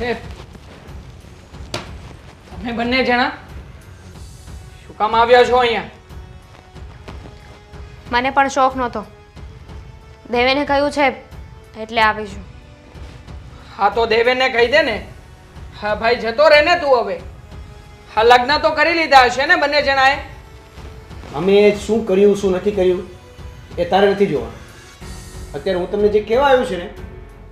હે તમે બંને જણા શું કામ આવ્યા છો અહીંયા? મને પણ શોખ નહોતો. દેવેને કહ્યું છે એટલે આવીશું હા તો દેવેને કહી દે ને. હા ભાઈ જતો રહે ને તું હવે. હા લગ્ન તો કરી લીધા હશે ને બંને જણાએ? અમે શું કર્યું શું નથી કર્યું એ તારે નથી જોવાનું. અત્યારે હું તમને જે કહેવા આવ્યું છે ને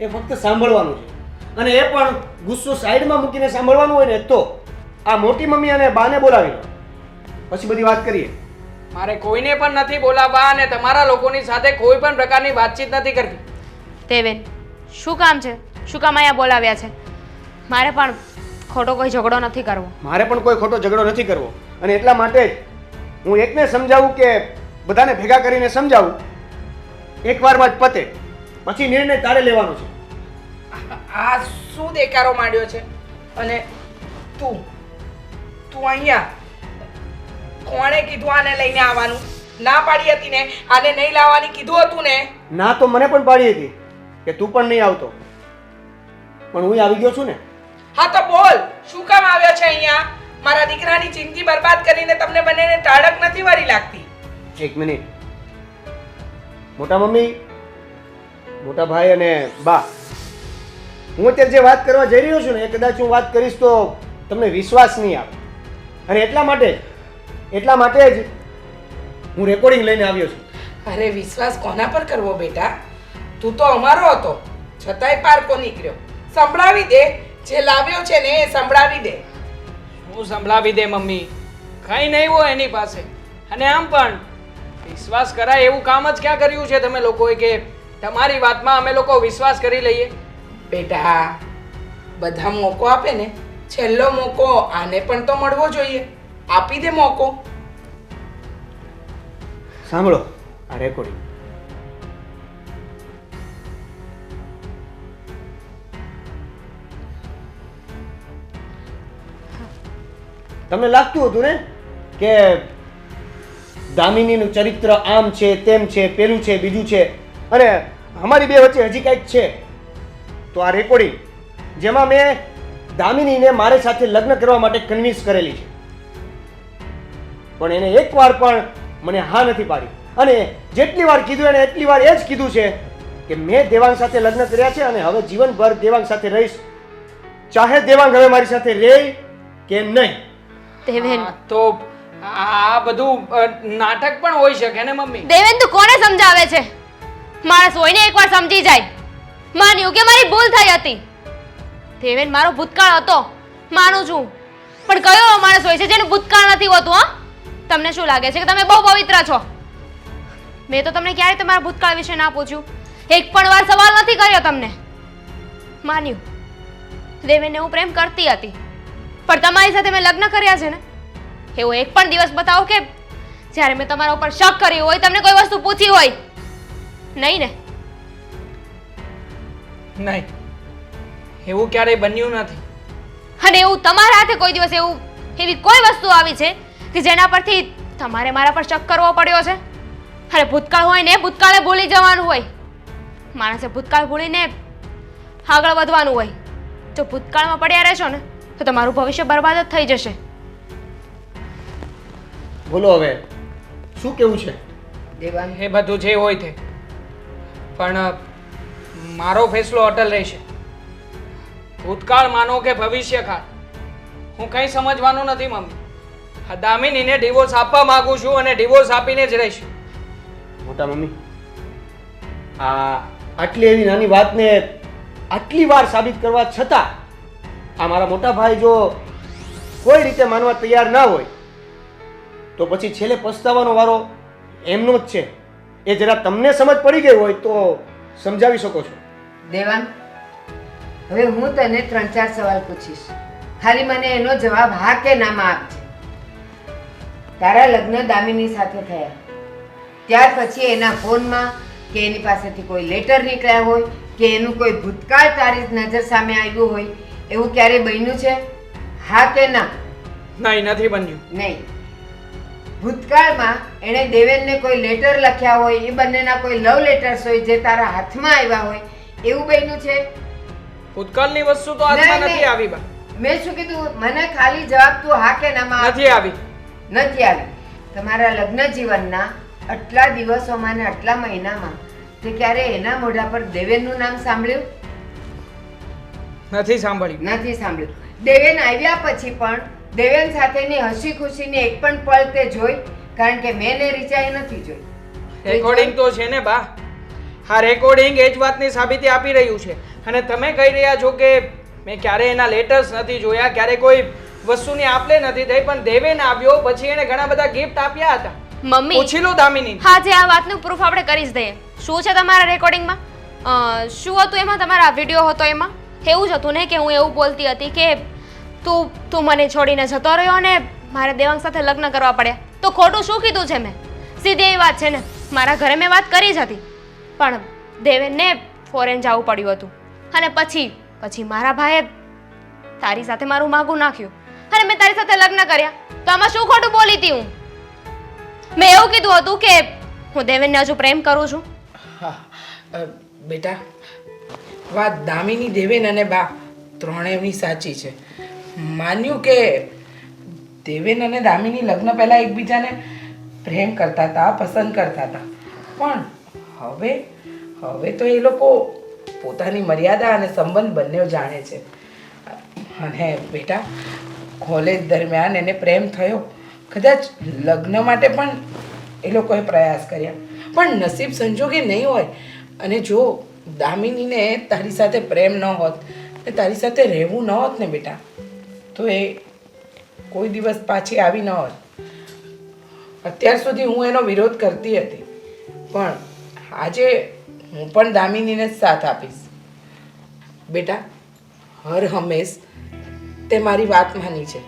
એ ફક્ત સાંભળવાનું છે. અને એ પણ ગુસ્સો સાઈડમાં મૂકીને સાંભળવાનું હોય ને તો આ મોટી મમ્મી અને બાને બોલાવી લો. પછી બધી વાત કરીએ. મારે કોઈને પણ નથી બોલાવવા અને તમારા લોકોની સાથે કોઈ પણ પ્રકારની વાતચીત નથી કરવી. દેવેન શું કામ છે? શું કામ અહીંયા બોલાવ્યા છે? મારે પણ ખોટો કોઈ ઝઘડો નથી કરવો. મારે પણ કોઈ ખોટો ઝઘડો નથી કરવો. અને એટલા માટે જ હું એકને સમજાવું કે બધાને ભેગા કરીને સમજાવું. એકવારમાં જ પતે. પછી નિર્ણય તારે લેવાનો છે. આ શું દેકારો માંડ્યો છે? અને તું તું અહીંયા કોણે કીધું આને લઈને આવવાનું? ના પાડી હતી ને? આને નહીં લાવવાની કીધું હતું ને? ના તો મને પણ પાડી હતી કે તું પણ નહીં આવતો. પણ હું આવી ગયો છું ને? હા તો બોલ શું કામ આવ્યો છે અહીંયા? મારા દીકરાની જિંદગી બરબાદ કરીને તમને બંનેને ટાળક નથી વારી લાગતી? એક મિનિટ. મોટા મમ્મી મોટા ભાઈ અને બા. હું અત્યારે જે વાત કરવા જઈ રહ્યો છું ને એ કદાચ હું વાત કરીશ તો તમને વિશ્વાસ નહીં આવે. અને એટલા માટે એટલા માટે જ હું રેકોર્ડિંગ લઈને આવ્યો છું. અરે વિશ્વાસ કોના પર કરવો બેટા? તું તો અમારો હતો. છતાંય પારકો નીકળ્યો. સંભળાવી દે. જે લાવ્યો છે ને એ સંભળાવી દે. હું સંભળાવી દે મમ્મી. કઈ નહીં હોય એની પાસે. અને આમ પણ વિશ્વાસ કરાય એવું કામ જ ક્યાં કર્યું છે તમે લોકોએ કે તમારી વાતમાં અમે લોકો વિશ્વાસ કરી લઈએ? બેટા બધા મોકો આપે ને, છેલ્લો મોકો આને પણ તો મળવો જોઈએ. આપી દે મોકો. સાંભળો, આ રેકોર્ડિંગ તમને લાગતું હતું ને કે દામિનીનું ચરિત્ર આમ છે, તેમ છે, પેલું છે, બીજું છે? અને અમારી બે વચ્ચે હજી કંઈક છે. તો આ રેકોર્ડિંગ જેમાં મેં દામિનીને મારી સાથે લગ્ન કરવા માટે કન્વિન્સ કરેલી છે. પણ એને એકવાર પણ મને હા નથી પાડી. અને જેટલી વાર કીધું એને એટલી વાર એ જ કીધું છે કે મેં દેવાંગ સાથે લગ્ન કર્યા છે અને હવે જીવનભર દેવાંગ સાથે રહીશ. ચાહે દેવાંગ હવે મારી સાથે રહે કે નહીં. દેવેન. તો આ બધું નાટક પણ હોઈ શકે ને મમ્મી? દેવેન તું કોને સમજાવે છે? માણસ હોય ને એકવાર સમજી જાય. માન્યું કે મારી ભૂલ થઈ હતી. દેવેન મારો ભૂતકાળ હતો. માનું છું. પણ કયો માણસ હોય છે જેનું ભૂતકાળ નથી હોતું, હા? તમને શું લાગે છે કે તમે બહુ પવિત્ર છો? મેં તો તમને ક્યારેય તમારા ભૂતકાળ વિશે ના પૂછ્યું. એક પણ વાર સવાલ નથી કર્યો તમને. માન્યું દેવેનને હું પ્રેમ કરતી હતી. પણ તમારી સાથે મેં લગ્ન કર્યા છે ને? એવો એક પણ દિવસ બતાવો કે જ્યારે મેં તમારા ઉપર શક કર્યું હોય, તમને કોઈ વસ્તુ પૂછી હોય. નહીં ને? નહીં. એવું ક્યારેય બન્યું નથી. અને એવું તમારા હાથે કોઈ દિવસ એવું એવી કોઈ વસ્તુ આવી છે કે જેના પરથી તમારે મારા પર શક કરવો પડ્યો છે? અરે ભૂતકાળ હોય ને ભૂતકાળે ભૂલી જવાનું હોય. માણસે ભૂતકાળ ભૂલીને આગળ વધવાનું હોય. જો ભૂતકાળમાં પડ્યા રહેશો ને તો તમારું ભવિષ્ય બરબાદ જ થઈ જશે. બોલો હવે શું કેવું છે? દેવાન એ બધું જે હોય તે. પણ મારો ફેસલો અટલ રહેશે. ભૂતકાળ માનો કે ભવિષ્યકાળ હું કંઈ સમજવાનું નથી, મમ્મી. દામિનીને ડિવોર્સ આપવા માંગુ છું અને ડિવોર્સ આપીને જ રહીશ. મોટા મમ્મી, આ આટલી એવી નાની વાતને આટલી વાર સાબિત કરવા છતાં આ મારા મોટા ભાઈ જો કોઈ રીતે માનવા તૈયાર ના હોય, તો પછી છેલ્લે પસ્તાવાનો વારો એમનો જ છે. એ જરા તમને સમજ પડી ગઈ હોય તો સમજાવી શકો છો? દેવાંગ હવે હું તને ત્રણ ચાર સવાલ પૂછીશ. ખાલી મને એનો જવાબ હા કે નામાં આપજે. તારા લગ્ન દામિની સાથે થયા. ત્યાર પછી એના ફોનમાં કે એની પાસેથી કોઈ લેટર નીકળ્યા હોય કે એનું કોઈ ભૂતકાળ તારી નજર સામે આવ્યું હોય એવું ક્યારે બન્યું છે? હા કે ના? નહીં નથી બન્યું. નહીં. ભૂતકાળમાં એણે દેવેનને કોઈ લેટર લખ્યા હોય એ બંનેના કોઈ લવ લેટર્સ હોય જે તારા હાથમાં આવ્યા હોય એવું બન્યું છે? ભૂતકાળની વસ્તુ તો હાથમાં નહીં, નથી નહીં. આવી બા. મેં શું કીધું? મને ખાલી જવાબ તું હા કે નામાં આપ. નથી આવી. નથી આવી. તમારા લગ્ન જીવનના આટલા દિવસોમાં ને આટલા મહિનામાં તે ક્યારે એના મોઢા પર દેવેનનું નામ સાંભળ્યું? નથી સાંભળ્યું. નથી સાંભળ્યું. દેવેન આવ્યા પછી પણ દેવેન સાથેની હસી ખુશીની એક પણ પળ તે જોઈ કારણ કે મેં ને રીચાએ નથી જોઈ. રેકોર્ડિંગ તો છે ને બા. હા રેકોર્ડિંગ એ જ વાતની સાબિતી આપી રહ્યું છે. અને તમે કહી રહ્યા છો કે મેં ક્યારે એના લેટર્સ નથી જોયા ક્યારે કોઈ વસ્તુની આપલે નથી થઈ પણ દેવેન આવ્યો પછી એને ઘણા બધા ગિફ્ટ આપ્યા હતા. મમ્મી પૂછી લો દામિની. હા જે આ વાતનું પ્રૂફ આપણે કરી જ દઈએ. શું છે તમારા રેકોર્ડિંગમાં શું હતું એમાં? તમારા વીડિયો હતો એમાં? એવું જ હતું ને કે હું એવું બોલતી હતી કે તું તું મને છોડીને જતો રહ્યો અને મારે દેવાંગ સાથે લગ્ન કરવા પડ્યા. તો ખોટું શું કીધું છે મેં? સીધી એવી વાત છે ને? મારા ઘરે મેં વાત કરી જ હતી. પણ દેવેનને ફોરેન જવું પડ્યું હતું. અને પછી પછી મારા ભાઈએ તારી સાથે મારું માગું નાખ્યું. અને મેં તારી સાથે લગ્ન કર્યા. તો આમાં શું ખોટું બોલી હતી હું? મેં એવું કીધું હતું કે હું દેવેનને હજુ પ્રેમ કરું છું. બેટા, વાત દામિની દેવેન અને બા ત્રણેયની સાચી છે. માન્યું કે દેવેન અને દામિની લગ્ન પહેલાં એકબીજાને પ્રેમ કરતા હતા, પસંદ કરતા હતા. પણ હવે હવે તો એ લોકો પોતાની મર્યાદા અને સંબંધ બંને જાણે છે. અને બેટા કોલેજ દરમિયાન એને પ્રેમ થયો. કદાચ લગ્ન માટે પણ એ લોકોએ પ્રયાસ કર્યા. પણ નસીબ સંજોગે નહીં હોય. અને જો દામિનીને તારી સાથે પ્રેમ ન હોત, ને તારી સાથે રહેવું ન હોત ને બેટા તો એ કોઈ દિવસ પાછી આવી ન હોત. અત્યાર સુધી હું એનો વિરોધ કરતી હતી. પણ આજે હું પણ દામિનીને જ સાથ આપીશ. બેટા, હર હંમેશ તે મારી વાત માની છે.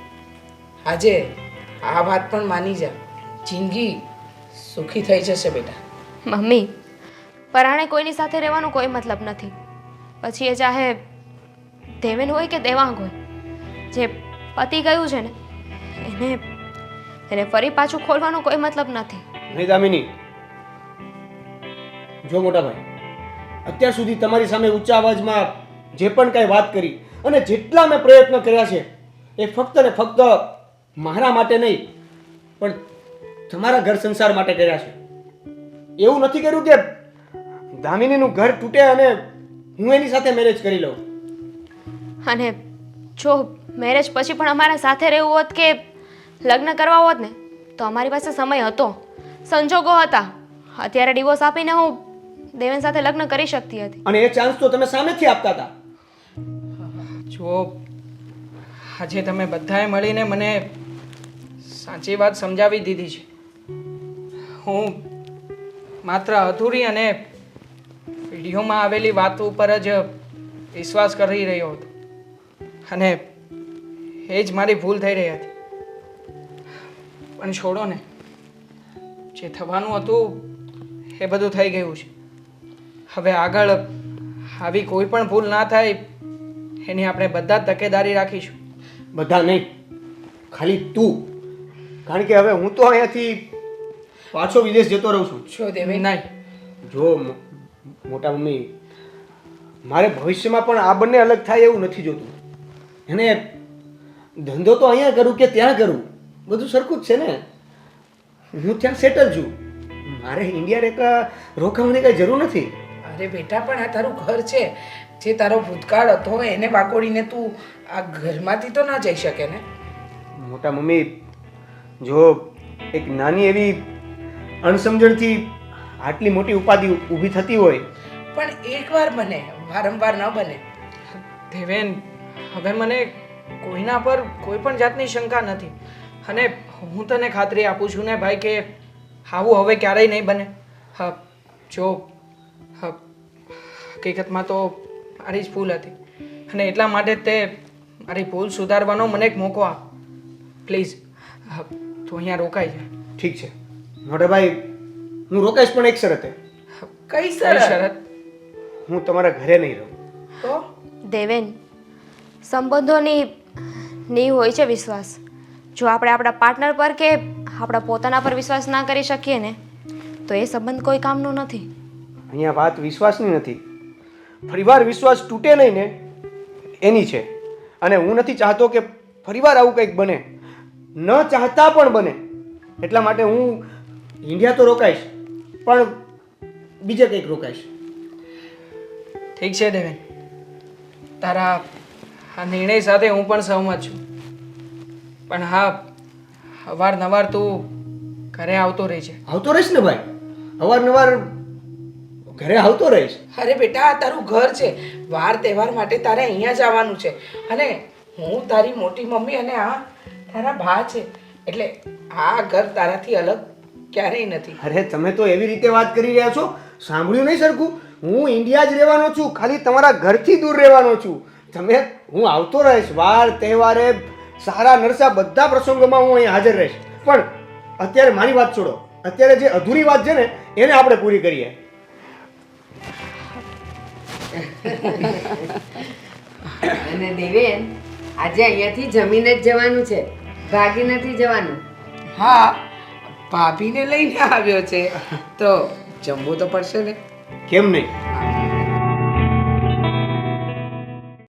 આજે આ વાત પણ માની જા. જિંદગી સુખી થઈ જશે બેટા. મમ્મી, પરાણે કોઈની સાથે રહેવાનો કોઈ મતલબ નથી. પછી એ ચાહે દેવેન હોય કે દેવાંગ હોય. જે પતિ ગયું છે ને એને એને ફરી પાછું ખોલવાનો કોઈ મતલબ નથી. નહીં દામિની. જો મોટા ભાઈ અત્યાર સુધી તમારી સામે ઊંચા અવાજમાં જે પણ કાંઈ વાત કરી અને જેટલા મેં પ્રયત્ન કર્યા છે એ ફક્ત ને ફક્ત મારા માટે નહીં પણ તમારા ઘર સંસાર માટે કર્યા છે. એવું નથી કર્યું કે દામિનીનું ઘર તૂટે અને હું એની સાથે મેરેજ કરી લઉં. અને જો મેરેજ પછી પણ અમારા સાથે રહેવું હોત કે લગ્ન કરવા હોત ને તો અમારી પાસે સમય હતો. સંજોગો હતા. અત્યારે ડિવોર્સ આપીને હું દેવેન સાથે લગ્ન કરી શકતી હતી. અને એ ચાન્સ તો તમે સામેથી આપતા હતા. જો આજે તમે બધાએ મળીને મને સાચી વાત સમજાવી દીધી છે. હું માત્ર અધૂરી અને વિડીયોમાં આવેલી વાતો ઉપર જ વિશ્વાસ કરી રહ્યો હતો. અને એ જ મારી ભૂલ થઈ રહી હતી. પણ છોડો ને જે થવાનું હતું એ બધું થઈ ગયું છે. હવે આગળ આવી કોઈ પણ ભૂલ ના થાય એની આપણે બધા જ તકેદારી રાખીશું. બધા નહીં ખાલી તું. કારણ કે હવે હું તો અહીંયાથી પાછો વિદેશ જતો રહું છું. છો દેવી. નહીં. જો મોટા મમ્મી મારે ભવિષ્યમાં પણ આ બંને અલગ થાય એવું નથી જોતું. એને ધંધો તો અહીંયા કરું કે ત્યાં કરું? બધું સરખું જ છે ને? હું ત્યાં સેટલ છું. મારે ઇન્ડિયા રેકા રોકાવાની કઈ જરૂર નથી. અરે બેટા પણ આ તારું ઘર છે. જે તારો ભૂતકાળ હતો એને વાકોડીને તું આ ઘરમાંથી તો ના જઈ શકે ને? મોટા મમ્મી જો એક નાની એવી અણસમજણથી આટલી મોટી ઉપાધિ ઊભી થતી હોય. પણ એકવાર બને વારંવાર ન બને. દેવેન હવે મને કોઈના પર કોઈ પણ જાતની શંકા નથી. અને હું તને ખાતરી આપું છું ને ભાઈ કે આવું હવે ક્યારેય નહીં બને. હા જો હા હકીકતમાં તો મારી જ ભૂલ હતી. અને એટલા માટે તે મારી ભૂલ સુધારવાનો મને એક મોકો આપ. પ્લીઝ હા તું અહીંયા રોકાઈ જા. ઠીક છે. મોટા ભાઈ હું રોકાઈશ પણ એક શરતે? કઈ શરત? હું તમારા ઘરે નહીં રહું. તો? દેવેન સંબંધોની નીવ હોય છે વિશ્વાસ. જો આપણે આપણા પાર્ટનર પર કે આપણા પોતાના પર વિશ્વાસ ના કરી શકીએ ને તો એ સંબંધ કોઈ કામનો નથી. અહીંયા વાત વિશ્વાસની નથી. ફરીવાર વિશ્વાસ તૂટે નહીં ને એની છે. અને હું નથી ચાહતો કે ફરીવાર આવું કંઈક બને. ન ચાહતા પણ બને. એટલા માટે હું ઇન્ડિયા તો રોકાઈશ પણ બીજે કંઈક રોકાઈશ. ઠીક છે દેવેન તારા આ નિર્ણય સાથે હું પણ સહમત છું. પણ હા અવારનવાર તું ઘરે આવતો રહે છે. આવતો રહીશ ને ભાઈ? અવારનવાર ઘરે આવતો રહીશ? અરે બેટા આ તારું ઘર છે. વાર તહેવાર માટે તારે અહીંયા જ આવવાનું છે. અને હું તારી મોટી મમ્મી અને આ તારા ભા છે. એટલે આ ઘર તારાથી અલગ ક્યારેય નથી. અરે તમે તો એવી રીતે વાત કરી રહ્યા છો. સાંભળ્યું નહીં સરખું? હું ઇન્ડિયા જ રહેવાનો છું. ખાલી તમારા ઘરથી દૂર રહેવાનો છું. તમે હું આવતો રહીશ વાર તહેવારે સારા નરસા બધા પ્રસંગોમાં હું અહીંયા હાજર રહીશ. પણ અત્યારે મારી વાત છોડો. અત્યારે જે અધૂરી વાત છે ને એને આપણે પૂરી કરીએ. અને દેવેન આજે અહીંયાથી જમીને જ જવાનું છે. ભાગી નથી જવાનું. હા ભાભીને લઈને આવ્યો છે. તો જમવું તો પડશે ને? કેમ નહીં?